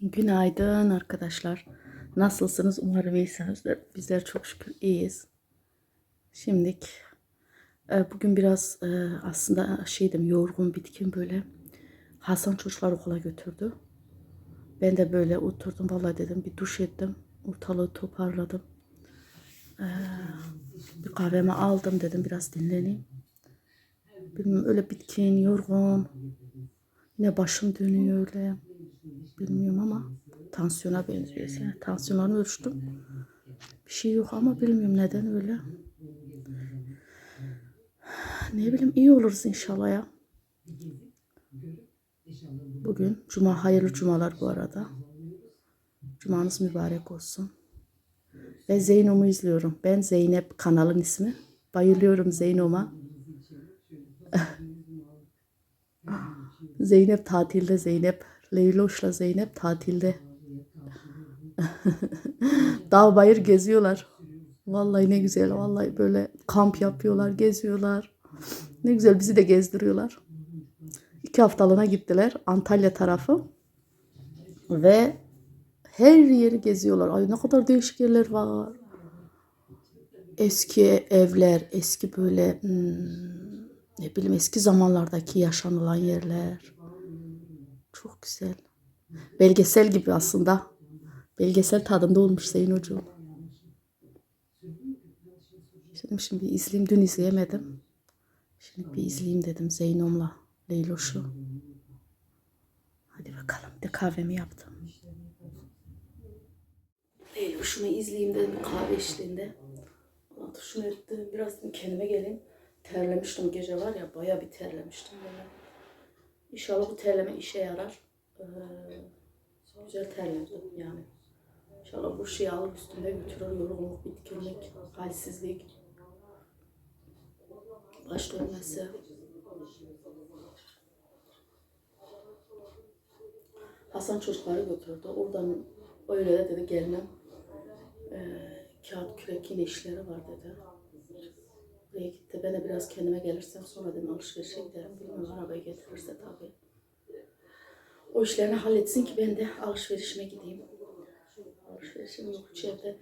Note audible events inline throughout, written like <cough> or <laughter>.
Günaydın arkadaşlar. Nasılsınız? Umarım iyisinizdir. Bizler çok şükür iyiyiz. Şimdilik e, bugün biraz e, aslında şeydim yorgun bitkin böyle. Hasan çocuklar okula götürdü. Ben de böyle oturdum vallahi dedim bir duş ettim. Ortalığı toparladım. E, bir kahvemi aldım dedim biraz dinleneyim. Bilmiyorum öyle bitkin, yorgun. Yine başım dönüyor öyle. Bilmiyorum ama tansiyona benziyor. Yani tansiyonlarını ölçtüm. Bir şey yok ama bilmiyorum neden öyle. Ne bileyim iyi oluruz inşallah ya. Bugün cuma hayırlı cumalar bu arada. Cumanız mübarek olsun. Ve Zeynom'u izliyorum. Ben Zeynep kanalın ismi. Bayılıyorum Zeynom'a. <laughs> Zeynep tatilde Zeynep. Leyloş'la Zeynep tatilde. <laughs> Dağ bayır geziyorlar. Vallahi ne güzel. Vallahi böyle kamp yapıyorlar, geziyorlar. Ne güzel bizi de gezdiriyorlar. İki haftalığına gittiler Antalya tarafı. Ve her yeri geziyorlar. Ay ne kadar değişik yerler var. Eski evler, eski böyle hmm, ne bileyim eski zamanlardaki yaşanılan yerler. Çok güzel. Belgesel gibi aslında. Belgesel tadında olmuş Zeyn Hocam. Şimdi, şimdi izleyeyim. Dün izleyemedim. Şimdi bir izleyeyim dedim Zeynom'la Leyloş'u. Hadi bakalım. De kahvemi yaptım. Leyloş'umu izleyeyim dedim kahve eşliğinde. Şunu ettim. Biraz kendime geleyim. Terlemiştim gece var ya. Baya bir terlemiştim böyle. İnşallah bu terleme işe yarar. Ee, güzel terledim yani. İnşallah bu şeyi alıp üstünde götürür. Yorgunluk, bitkinlik, halsizlik, baş dönmesi. Hasan çocukları götürdü. Oradan öyle de dedi gelmem. Ee, kağıt kürek yine işleri var dedi. Buraya gitti. De biraz kendime gelirsem sonra dedim alışverişe giderim. Bilmiyorum arabayı getirirse tabii. O işlerini halletsin ki ben de alışverişime gideyim. Alışverişim yok. Hiç evde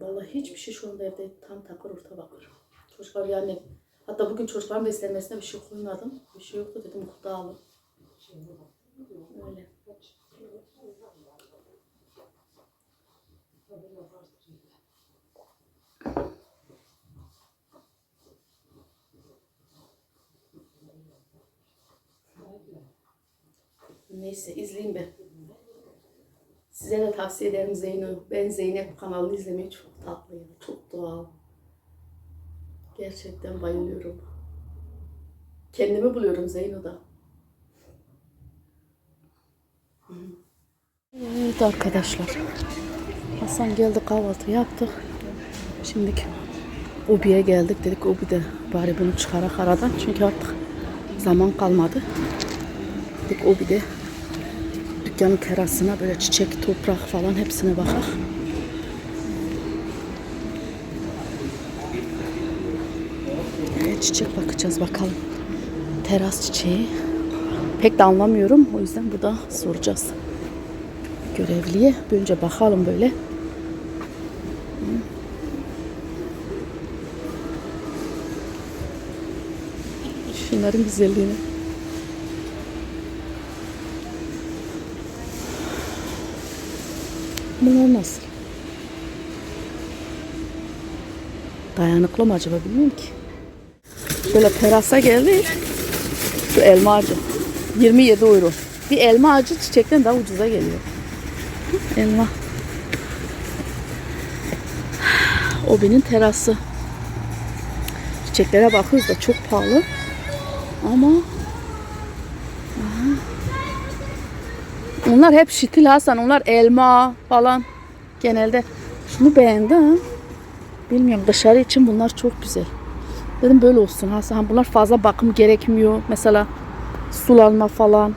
vallahi hiçbir şey şu anda evde tam takır orta bakır. Çocuklar yani hatta bugün çocukların beslenmesine bir şey koymadım. Bir şey yoktu dedim okulda alın. Öyle. Neyse izleyin be. Size de tavsiye ederim Zeyno. Ben Zeynep kanalını izlemeyi çok tatlı yani. Çok doğal. Gerçekten bayılıyorum. Kendimi buluyorum Zeyno'da. Evet arkadaşlar. Hasan geldi kahvaltı yaptık. Şimdi Ubi'ye geldik. Dedik Ubi'de bari bunu çıkarak aradan. Çünkü artık zaman kalmadı. Dedik Ubi'de dükkanın terasına böyle çiçek, toprak falan hepsine bakar. Evet çiçek bakacağız bakalım. Teras çiçeği. Pek de anlamıyorum. O yüzden burada soracağız. Görevliye. Bir önce bakalım böyle. Şunların güzelliğini. Bunlar nasıl? Dayanıklı mı acaba bilmiyorum ki. Şöyle terasa geldik. Şu elma ağacı. 27 euro. Bir elma ağacı çiçekten daha ucuza geliyor. Elma. Obi'nin terası. Çiçeklere bakıyoruz da çok pahalı. Ama Aha. onlar hep şitil Hasan. Onlar elma falan. Genelde şunu beğendim. Bilmiyorum dışarı için bunlar çok güzel. Dedim böyle olsun Hasan. Bunlar fazla bakım gerekmiyor. Mesela sulanma falan.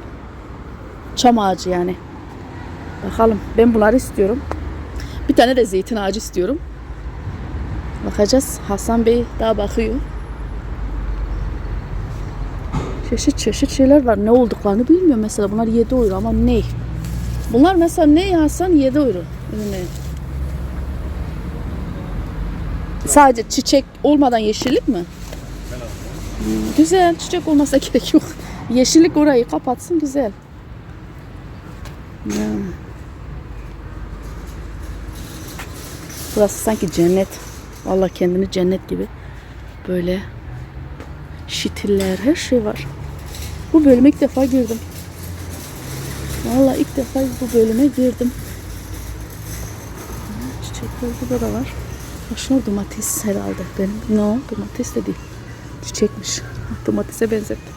Çam ağacı yani. Bakalım. Ben bunları istiyorum. Bir tane de zeytin ağacı istiyorum. Bakacağız. Hasan Bey daha bakıyor. Çeşit çeşit şeyler var. Ne olduklarını bilmiyorum. Mesela bunlar 7 euro ama ne? Bunlar mesela ne yazsan 7 euro ürünü. Sadece çiçek olmadan yeşillik mi? Güzel. Çiçek olmasa <laughs> gerek yok. Yeşillik orayı kapatsın güzel. Burası sanki cennet. Vallahi kendini cennet gibi. Böyle şitiller her şey var. Bu bölüme ilk defa girdim. Vallahi ilk defa bu bölüme girdim. Çiçekler burada da var. Bak domates herhalde. Benim no domates de değil. Çiçekmiş. Domatese benzettim.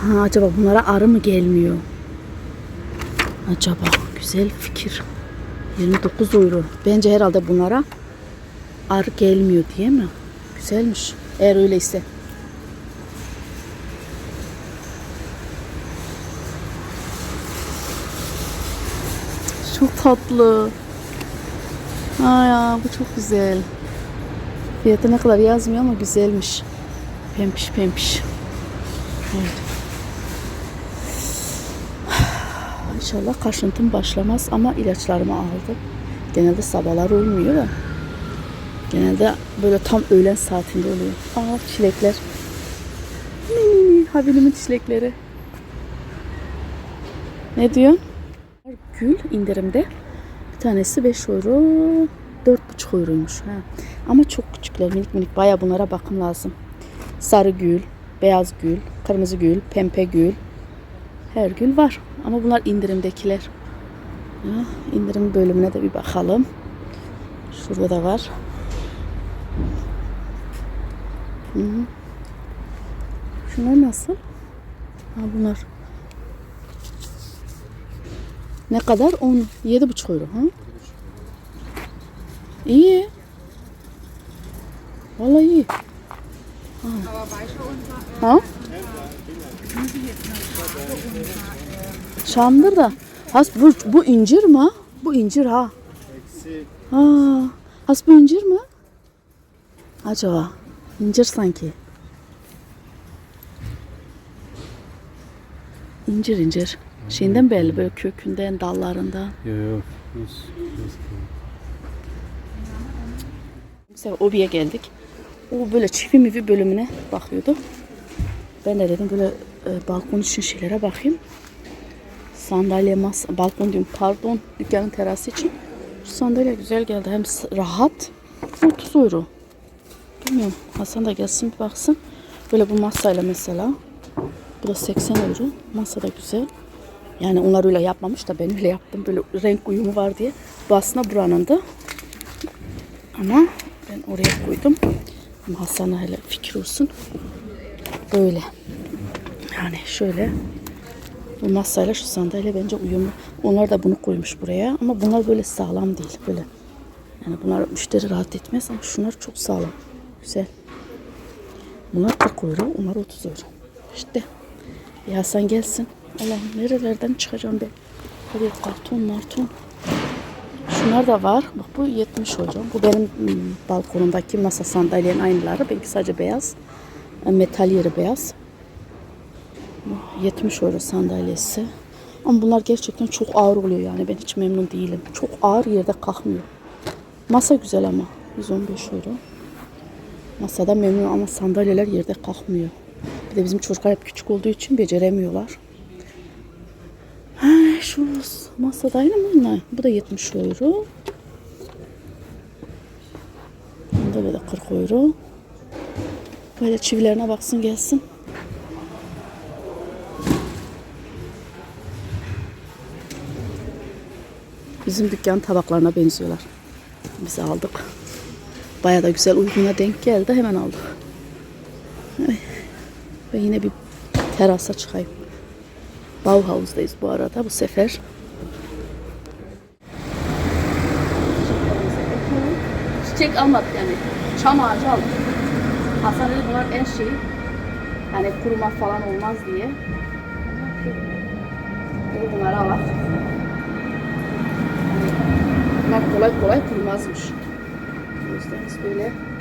Ha, acaba bunlara arı mı gelmiyor? Acaba güzel fikir. 29 euro. Bence herhalde bunlara arı gelmiyor diye mi? Güzelmiş. Eğer öyleyse. Çok tatlı. Aa bu çok güzel. Fiyatı ne kadar yazmıyor ama güzelmiş. Pempiş pempiş. Evet. <sighs> İnşallah kaşıntım başlamaz ama ilaçlarımı aldım. Genelde sabahlar olmuyor da. Genelde böyle tam öğlen saatinde oluyor. Aa çilekler. Mini Habilimin çilekleri. Ne diyor? Gül indirimde. Bir tanesi 5 euro. 4,5 euroymuş. Ha. Ama çok küçükler minik minik. Baya bunlara bakım lazım. Sarı gül, beyaz gül, kırmızı gül, pembe gül. Her gül var. Ama bunlar indirimdekiler. Ha, indirim bölümüne de bir bakalım. Şurada da var. Hı -hı. Şunlar nasıl? Ha bunlar. Ne kadar? 10, 7,5 euro. Ha? İyi. Vallahi iyi. Ha? ha? Şamdır da. Has bu, bu incir mi? Bu incir ha. Ha. Has bu incir mi? Acaba? İncir sanki. İncir incir. Şeyinden belli böyle kökünden, dallarından. Yok yok. Mesela Obi'ye geldik. O böyle çivi mivi bölümüne bakıyordu. Ben de dedim böyle e, balkon için şeylere bakayım. Sandalye, masa, balkon diyorum pardon dükkanın terası için. Şu sandalye güzel geldi. Hem rahat. 30 euro. Bilmiyorum. Hasan da gelsin bir baksın. Böyle bu masayla mesela. Bu da 80 euro. Masa da güzel. Yani onlar öyle yapmamış da ben öyle yaptım. Böyle renk uyumu var diye. Bu aslında buranın da. Ama ben oraya koydum. Ama Hasan'a hele fikir olsun. Böyle. Yani şöyle. Bu masayla şu sandalye bence uyumlu. Onlar da bunu koymuş buraya. Ama bunlar böyle sağlam değil. Böyle. Yani bunlar müşteri rahat etmez ama şunlar çok sağlam. Güzel. Bunlar 40 euro. Onlar 30 euro. İşte. Ya Hasan gelsin. Allah'ım nerelerden çıkacağım ben. Buraya karton marton. Şunlar da var. Bak bu 70 euro. Bu benim hmm, balkonumdaki masa sandalyenin aynıları. Benimki sadece beyaz. Metal yeri beyaz. Bu 70 euro sandalyesi. Ama bunlar gerçekten çok ağır oluyor yani. Ben hiç memnun değilim. Çok ağır yerde kalkmıyor. Masa güzel ama. 115 euro. Masada memnun ama sandalyeler yerde kalkmıyor. Bir de bizim çocuklar hep küçük olduğu için beceremiyorlar. Ha, şu masada aynı mı bunlar? Bu da 70 euro. Bunda böyle 40 euro. Böyle çivilerine baksın gelsin. Bizim dükkan tabaklarına benziyorlar. Biz aldık. Baya da güzel uyguna denk geldi. Hemen aldık. Ve yine bir terasa çıkayım. Bauhaus'dayız bu arada bu sefer. Çiçek almadık yani. Çam ağacı aldık. Hasan dedi bunlar en şey. Hani kuruma falan olmaz diye. Bunları alak. kolay kolay kurumazmış. O yüzden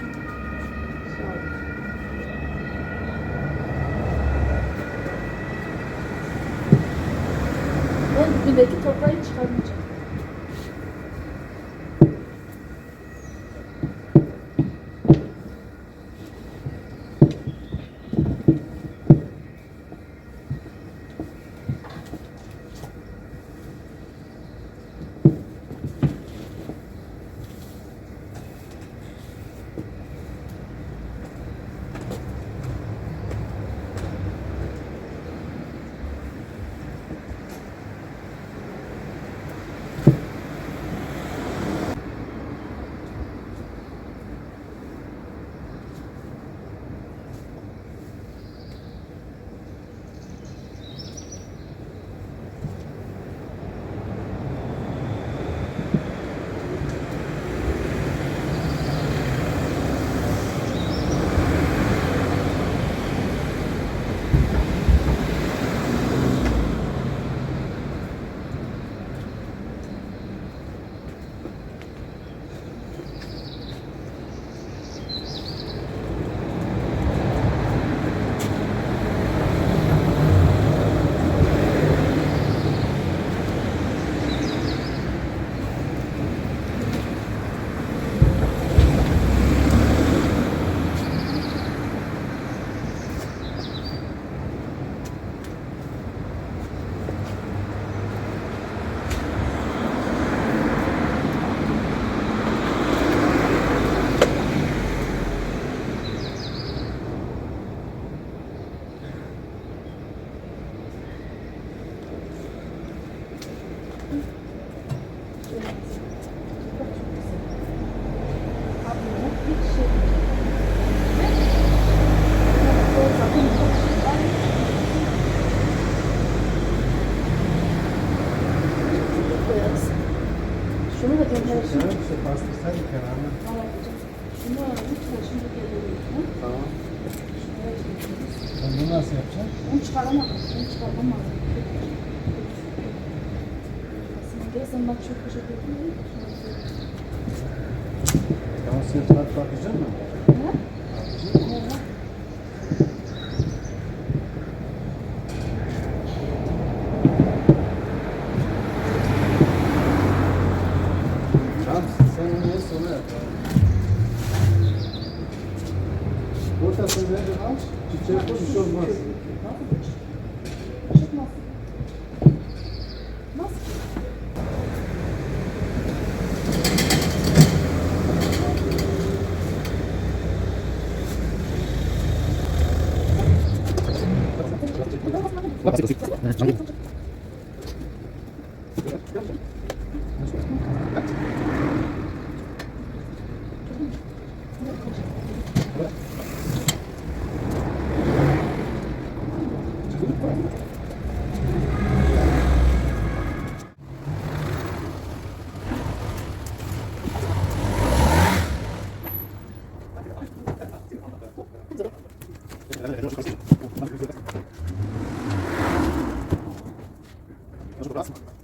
Bak çok teşekkür ederim. Tamam sırtına bakacak mı? Ne? Tamam sen onu en sona yap. Ortasını nereden al? Çiçeği koy bir şey olmaz. Çıkmaz. Nasıl?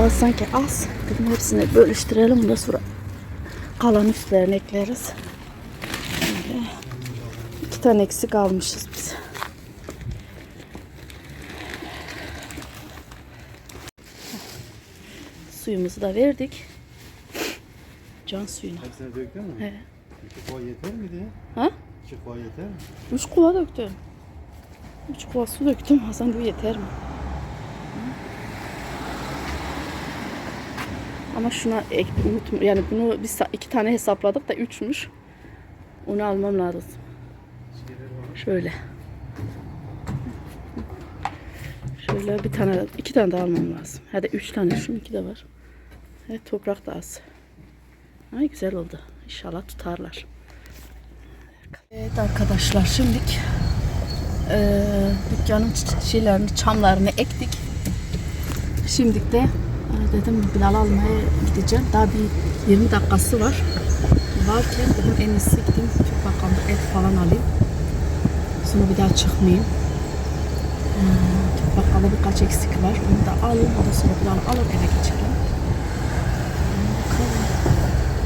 Daha sanki az. Dedim hepsini bölüştürelim. Ondan sonra kalan üstlerine ekleriz. Böyle iki tane eksik almışız biz. Suyumuzu da verdik. Can suyuna. Hepsini döktün mü? He. İki kova yeter miydi? Ha? İki kova yeter mi? Üç kova döktüm. Üç kova su döktüm. Hasan bu yeter mi? Hı? Ama şuna unutma. Yani bunu biz iki tane hesapladık da üçmüş. Onu almam lazım. Şöyle. Şöyle bir tane, iki tane daha almam lazım. Hadi üç tane, şunun iki de var. Evet, toprak da az. Ay güzel oldu. İnşallah tutarlar. Evet arkadaşlar şimdilik eee dükkanın şeylerini, çamlarını ektik. Şimdilik de e, dedim Bilal almaya gideceğim. Daha bir 20 dakikası var. Varken dedim en iyisi gideyim Türk bakkalda et falan alayım. Sonra bir daha çıkmayayım. Hmm, Türk bakkalda birkaç eksik var. Onu da alayım. Ondan sonra Bilal alır eve geçelim.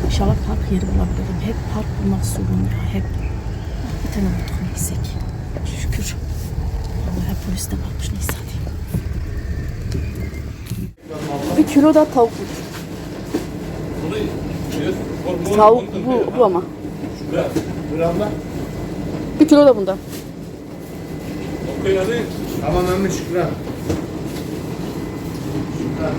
İnşallah park yeri bulabilirim. Hep park bulmak sorun ya. Hep bir tane bulduk neyse ki. Şükür. Allah hep polis de bakmış neyse hadi. Bir kilo da tavuk. Tavuk bu, bu ama. Bir kilo da bundan. Tamam emmi şükran. Şükran.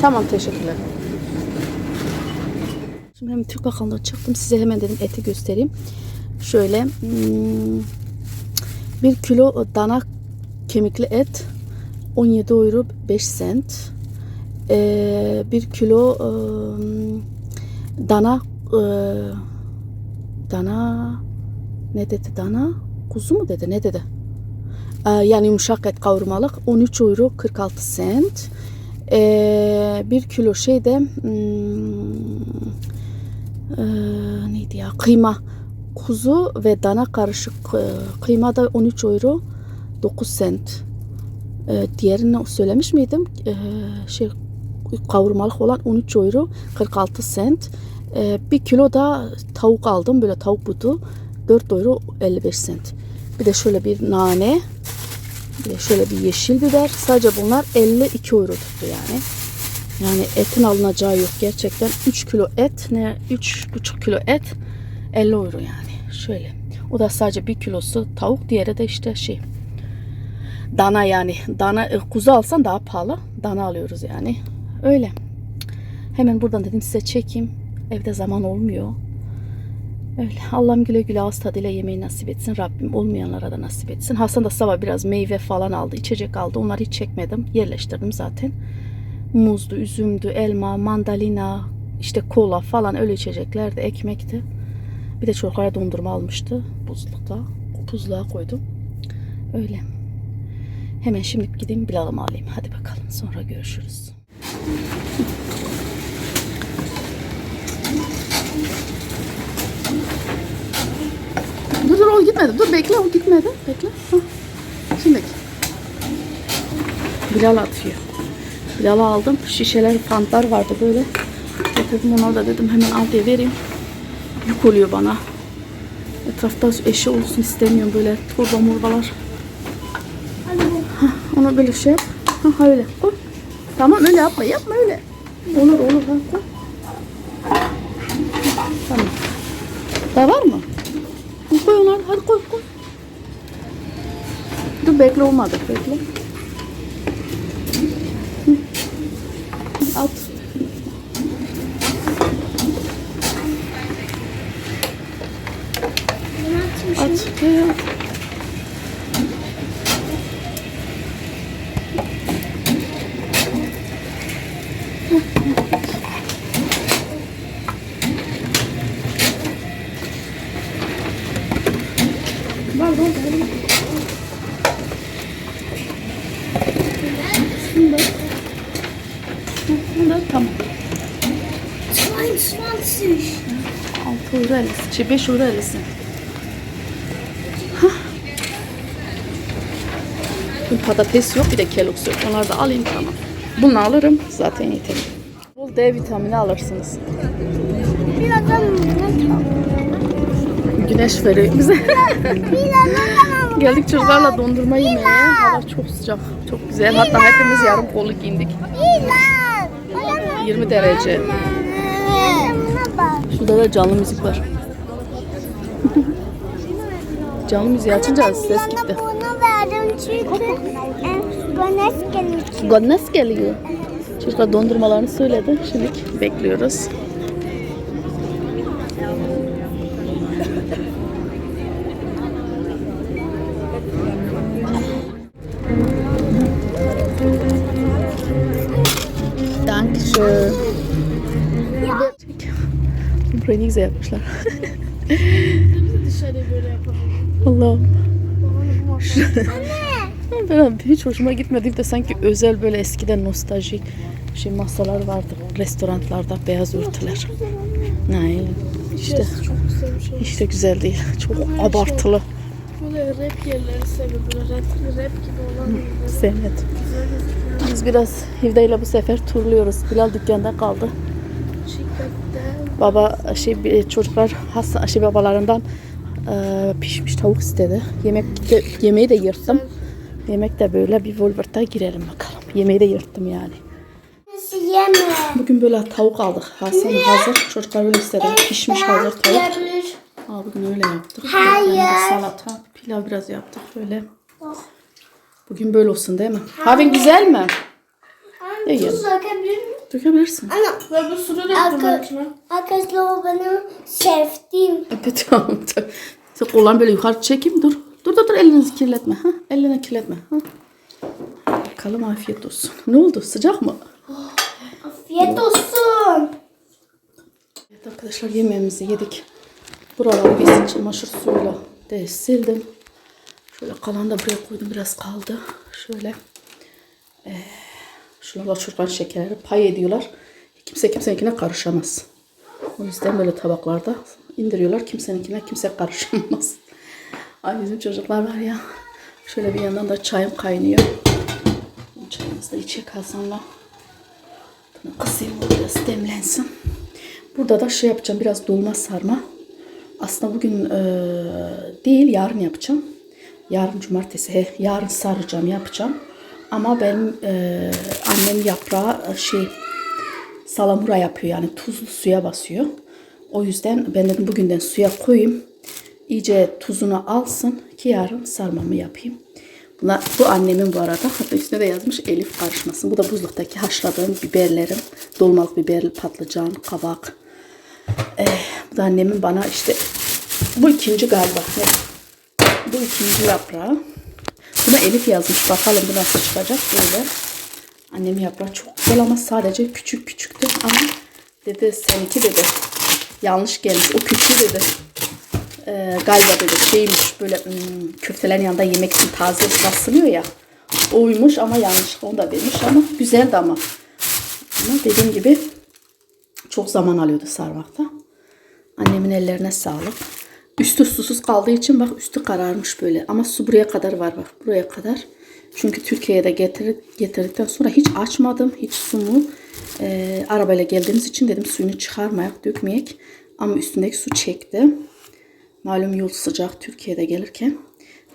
Tamam teşekkürler. Şimdi hem Türk bakkalından çıktım. Size hemen dedim eti göstereyim. Şöyle hmm, bir kilo dana kemikli et 17 euro 5 cent. Ee, bir kilo ım, dana e, dana ne dedi dana kuzu mu dedi ne dedi Ee, yani yumuşak et kavurmalık 13 euro 46 cent. Ee, bir kilo şeyde hmm, ee, neydi ya kıyma kuzu ve dana karışık e, kıyma da 13 euro 9 cent. Ee, diğerini söylemiş miydim? Ee, şey kavurmalık olan 13 euro 46 cent. Ee, bir kilo da tavuk aldım böyle tavuk butu 4 euro 55 cent. Bir de şöyle bir nane bir de şöyle bir yeşil biber. Sadece bunlar 52 euro tuttu yani. Yani etin alınacağı yok gerçekten. 3 kilo et ne 3,5 kilo et 50 euro yani. Şöyle. O da sadece bir kilosu tavuk. Diğeri de işte şey dana yani. Dana e, kuzu alsan daha pahalı. Dana alıyoruz yani. Öyle. Hemen buradan dedim size çekeyim. Evde zaman olmuyor. Öyle. Allah'ım güle güle ağız tadıyla yemeği nasip etsin. Rabbim olmayanlara da nasip etsin. Hasan da sabah biraz meyve falan aldı. içecek aldı. Onları hiç çekmedim. Yerleştirdim zaten. Muzdu, üzümdü, elma, mandalina, işte kola falan öyle içeceklerdi. Ekmekti. Bir de çocuklara dondurma almıştı. Buzlukta. Buzluğa koydum. Öyle. Hemen şimdi gideyim Bilal'ımı alayım. Hadi bakalım. Sonra görüşürüz. Dur dur o gitmedi. Dur bekle o gitmedi. Bekle. Hah. Şimdi. Bilal atıyor. Bilal'ı aldım. Şişeler, pantlar vardı böyle. Getirdim onları da dedim hemen al diye vereyim. Yük oluyor bana. Etrafta eşi olsun istemiyorum böyle torba morbalar. Hah, onu böyle şey yap. Ha öyle koy. Tamam öyle yapma yapma öyle. Olur olur ha koy. Tamam. Daha var mı? Koy onları hadi koy koy. Dur bekle olmadı bekle. At. At. At. Var var var. Şunu da. Hı, Bunu da tamam. 22. 6 euro 50. Şey 5 euro 50. Hah. Bir patates yok bir de keloks yok. Onları da alayım tamam. Bunu alırım zaten yeter. Bol D vitamini alırsınız. Birazdan Güneş veriyor bize. <laughs> Geldik çocuklarla dondurma yemeye. Hava çok sıcak, çok güzel. Hatta hepimiz yarım kolu giyindik. 20 derece. Şurada da canlı müzik var. canlı müziği açınca ses gitti. Bunu verdim çünkü e, gelecek. Godnes geliyor. Çocuklar dondurmalarını söyledi. Şimdi bekliyoruz. Dankeschön. Burayı ne güzel yapmışlar. Dışarı böyle yapalım. Allah'ım. Anne. Ben hiç hoşuma gitmedi de sanki özel böyle eskiden nostaljik şey masalar vardı restoranlarda beyaz örtüler. Ne işte Çok güzel bir şey. de güzel değil. Çok abartılı. Böyle rap yerleri seviyorum. Böyle rap, rap gibi olan yerleri. Sevmedim. Biz biraz Hivde ile bu sefer turluyoruz. Bilal dükkanda kaldı. Baba şey bir- çocuklar hasta şey babalarından e, pişmiş tavuk istedi. Yemek de, yemeği de yırttım. Yemek de böyle bir Wolvert'a girelim bakalım. Yemeği de yırttım yani. Yeme? Bugün böyle tavuk aldık. Hasan hazır. Çocuklar öyle istedi. Pişmiş hazır tavuk. Aa, bugün öyle yaptık. Hayır. Salata, pilav biraz yaptık böyle. Bugün böyle olsun değil mi? Havin güzel mi? İyi. Tuz dökebilir miyim? Dökebilirsin. Ana. ve bir sürü rap Arka, içine. arkadaşlar o benim sevdiğim. Evet <laughs> tamam. tamam. Sen kollarını böyle yukarı çekeyim. Dur. Dur dur dur elinizi kirletme. Ha? Elini kirletme. Ha? Bakalım afiyet olsun. Ne oldu? Sıcak mı? Afiyet olsun. Evet arkadaşlar yemeğimizi yedik. Buraları bir çamaşır suyuyla de sildim. Şöyle kalan da buraya koydum biraz kaldı. Şöyle. Ee, şuralar çocuklar şekerleri pay ediyorlar. Kimse kimseninkine karışamaz. O yüzden böyle tabaklarda indiriyorlar. Kimseninkine kimse karışamaz. <laughs> Ay bizim çocuklar var ya. Şöyle bir yandan da çayım kaynıyor. Çayımızı da içecek Hasan'la. Bunu kısayım biraz demlensin. Burada da şey yapacağım biraz dolma sarma. Aslında bugün eee, değil yarın yapacağım. Yarın cumartesi he, yarın saracağım yapacağım. Ama benim eee, annem yaprağı şey salamura yapıyor yani tuzlu suya basıyor. O yüzden ben dedim bugünden suya koyayım. İyice tuzunu alsın ki yarın sarmamı yapayım. Bunlar, bu annemin bu arada. Hatta üstüne de yazmış Elif karışmasın. Bu da buzluktaki haşladığım biberlerim. Dolmalık biber, patlıcan, kabak. Eh, bu da annemin bana işte bu ikinci galiba. Bu ikinci yaprağı. Buna Elif yazmış. Bakalım bu nasıl çıkacak böyle. Annem yaprağı çok güzel ama sadece küçük küçüktü ama dedi seninki dedi yanlış gelmiş. O küçüğü dedi. Ee, galiba dedi şeymiş böyle hmm, köftelerin yanında yemek için taze basılıyor ya. Oymuş ama yanlış onu da vermiş ama güzeldi ama. Ama dediğim gibi çok zaman alıyordu sarmakta. Annemin ellerine sağlık. Üstü susuz kaldığı için bak üstü kararmış böyle. Ama su buraya kadar var bak. Buraya kadar. Çünkü Türkiye'de getir, getirdikten sonra hiç açmadım. Hiç sumu. Ee, arabayla geldiğimiz için dedim suyunu çıkarmayak, dökmeyek. Ama üstündeki su çekti. Malum yol sıcak Türkiye'de gelirken.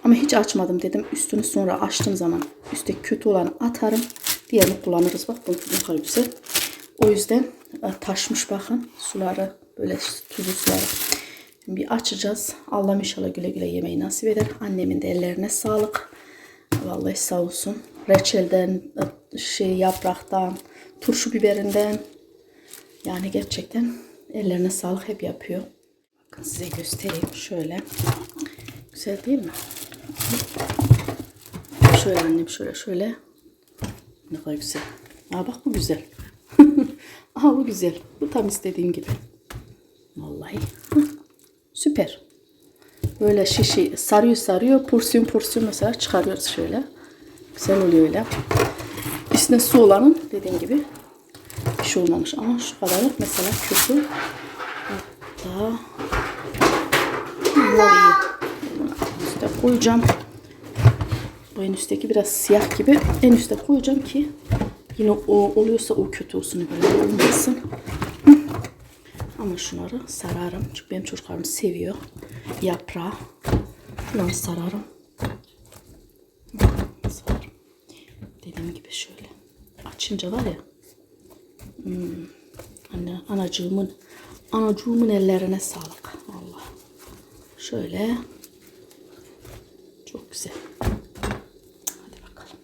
Ama hiç açmadım dedim. Üstünü sonra açtığım zaman üstteki kötü olanı atarım. Diğerini kullanırız. Bak bu ne kadar güzel. O yüzden e, taşmış bakın suları böyle tuzlu suları. Bir açacağız. Allah inşallah güle güle yemeği nasip eder. Annemin de ellerine sağlık. Vallahi sağ olsun. Reçelden, şey yapraktan, turşu biberinden. Yani gerçekten ellerine sağlık hep yapıyor. Bakın size göstereyim şöyle. Güzel değil mi? Şöyle annem şöyle şöyle. Ne kadar güzel. Aa bak bu güzel. <laughs> Aha bu güzel. Bu tam istediğim gibi. Vallahi. Süper. Böyle şişi sarıyor sarıyor. Porsiyon porsiyon mesela çıkarıyoruz şöyle. Güzel oluyor öyle. Üstüne su olanın dediğim gibi bir şey olmamış. Ama şu kadarlık mesela kötü. Hatta bu iyi. Üste koyacağım. Bu en üstteki biraz siyah gibi. En üste koyacağım ki yine o oluyorsa o kötü olsun böyle olmasın. Ama şunları sararım. Çünkü benim çocuklarım seviyor. Yaprağı. Şunları sararım. Sararım. Dediğim gibi şöyle. Açınca var ya. Hmm, anne, anacığımın anacığımın ellerine sağlık. Allah. Şöyle. Çok güzel. Hadi bakalım.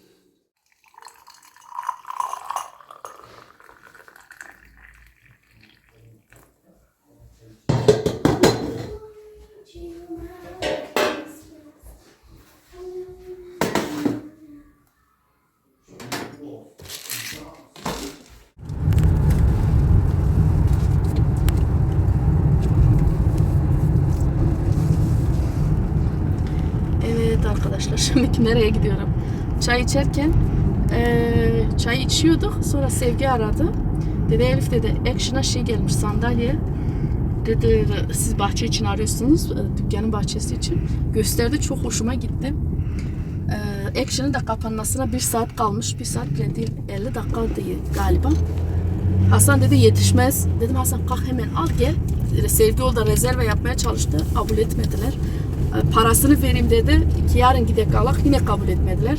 Evet arkadaşlar <laughs> şimdi nereye gidiyorum? Çay içerken eee çay içiyorduk. Sonra Sevgi aradı. Dedi Elif dedi Action'a şey gelmiş sandalye. Dedi siz bahçe için arıyorsunuz. e, Dükkanın bahçesi için. Gösterdi çok hoşuma gitti. Eee Action'ın da kapanmasına bir saat kalmış. Bir saat bile değil 50 dakika değil galiba. Hasan dedi yetişmez. Dedim Hasan kalk hemen al gel. Sevgi orada rezerve yapmaya çalıştı. Kabul etmediler. E, Parasını vereyim dedi. Ki yarın gidek alak yine kabul etmediler.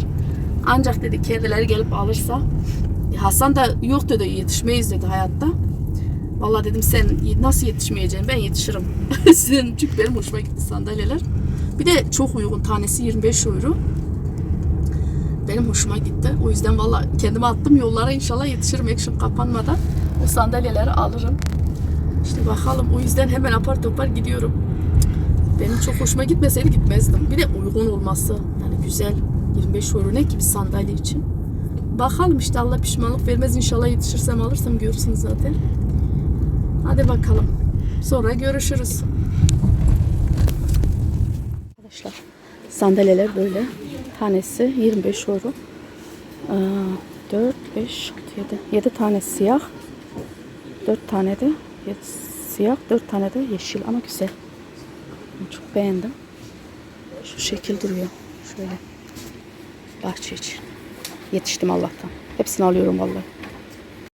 Ancak dedi kendileri gelip alırsa. E, Hasan da yok dedi yetişmeyiz dedi hayatta. Vallahi dedim sen nasıl yetişmeyeceksin ben yetişirim. <laughs> Sizin çünkü benim hoşuma gitti sandalyeler. Bir de çok uygun tanesi 25 euro. Benim hoşuma gitti. O yüzden valla kendimi attım yollara inşallah yetişirim action kapanmadan. O sandalyeleri alırım. İşte bakalım o yüzden hemen apar topar gidiyorum. Benim çok hoşuma gitmeseydi gitmezdim. Bir de uygun olması yani güzel 25 euro ne ki bir sandalye için. Bakalım işte Allah pişmanlık vermez inşallah yetişirsem alırsam görürsünüz zaten. Hadi bakalım. Sonra görüşürüz. Arkadaşlar sandalyeler böyle. Tanesi 25 euro. Ee, 4, 5, 6, 7. 7 tane siyah. 4 tane de siyah, 4 tane de yeşil ama güzel. Çok beğendim. Şu şekil duruyor. Şöyle. Bahçe için. Yetiştim Allah'tan. Hepsini alıyorum vallahi.